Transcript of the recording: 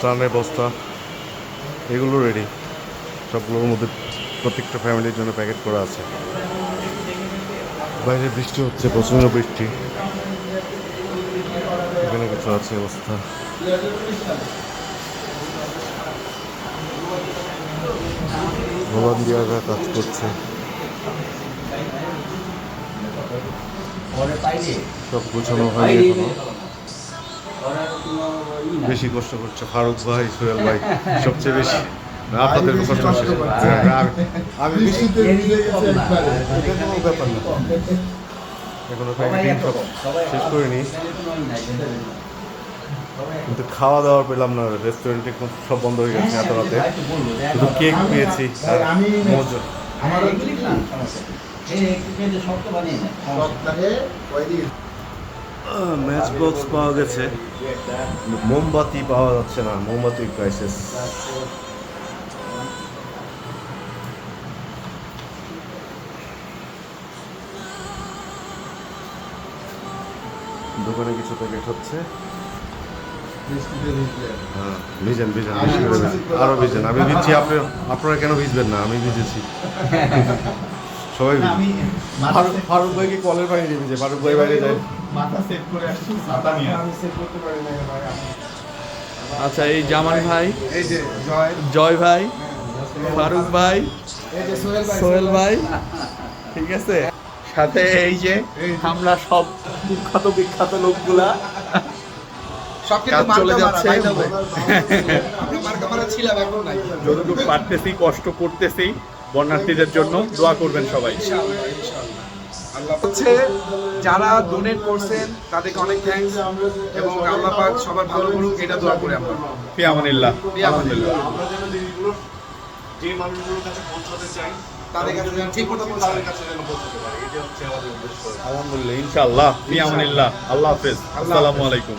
ত্রাণের বস্তা, এগুলো রেডি সবগুলোর মধ্যে প্রত্যেকটা ফ্যামিলির জন্য প্যাকেট করা আছে। বাইরে বৃষ্টি হচ্ছে, প্রচণ্ড বৃষ্টি। এখানে কিছু আছে, অবস্থা। ভলান্টিয়াররা কাজ করছে। সব গোছানো হয়নি এখনও বেশি কষ্ট করছে ফারুক ভাই সোহেল ভাই সবচেয়ে বেশি। আপনাদের কষ্ট হচ্ছে। আমি- আমি বেশি এটা কোনো ব্যাপার না। এখনও প্যাকেটিং সব শেষ করিনি। কিন্তু খাওয়া দাওয়া পেলাম না রেস্টুরেন্টে সব বন্ধ হয়ে গেছে এত রাতে। শুধু কেক পেয়েছি আর মজা আমার ম্যাচ বক্স পাওয়া গেছে। মোমবাতি পাওয়া যাচ্ছে না মোমবাতি ক্রাইসিস দোকানে কিছু প্যাকেট হচ্ছে। হ্যাঁ ভিজেন ভিজেন। আরও ভিজেন। আমি ভিজছি আপনি আপনারা কেন ভিজবেন না? আমি ভিজেছি। সবাই ভিজে। ফারুক ভাইকে কলের দিয়ে ভিজে ফারুক ভাই বাইরে যায়। মাথা সেট করে আসছি ছাতা নিয়ে। আমি সেট করতে পারি না ভাই আচ্ছা এই জামান ভাই। এই যে জয়। জয় ভাই। ফারুক ভাই। এই যে সোহেল ভাই সোহেল ভাই। ঠিক আছে? সাথে এই যে আমরা সব বিখ্যাত বিখ্যাত লোকগুলা। চলে যাচ্ছে। যতটুকু পারতেছি কষ্ট করতেছি বন্যার্থীদের জন্য দোয়া করবেন সবাই। হচ্ছে যারা ডোনেট করছেন তাদেরকে অনেক থ্যাংকস এবং আল্লাহ পাক সবার ভালো করুক এটা দোয়া করি আমরা। আলহামদুলিল্লাহ আমরা যেন জিনিসগুলো যে মানুষগুলোর কাছে পৌঁছাতে চাই তাদের কাছে যেন ঠিক মতো তাদের কাছে যেন পৌঁছাতে পারে এটা হচ্ছে আমাদের উদ্দেশ্য। আলহামদুলিল্লাহ ইনশাআল্লাহ। আল্লাহ হাফেজ। আসসালামু আলাইকুম।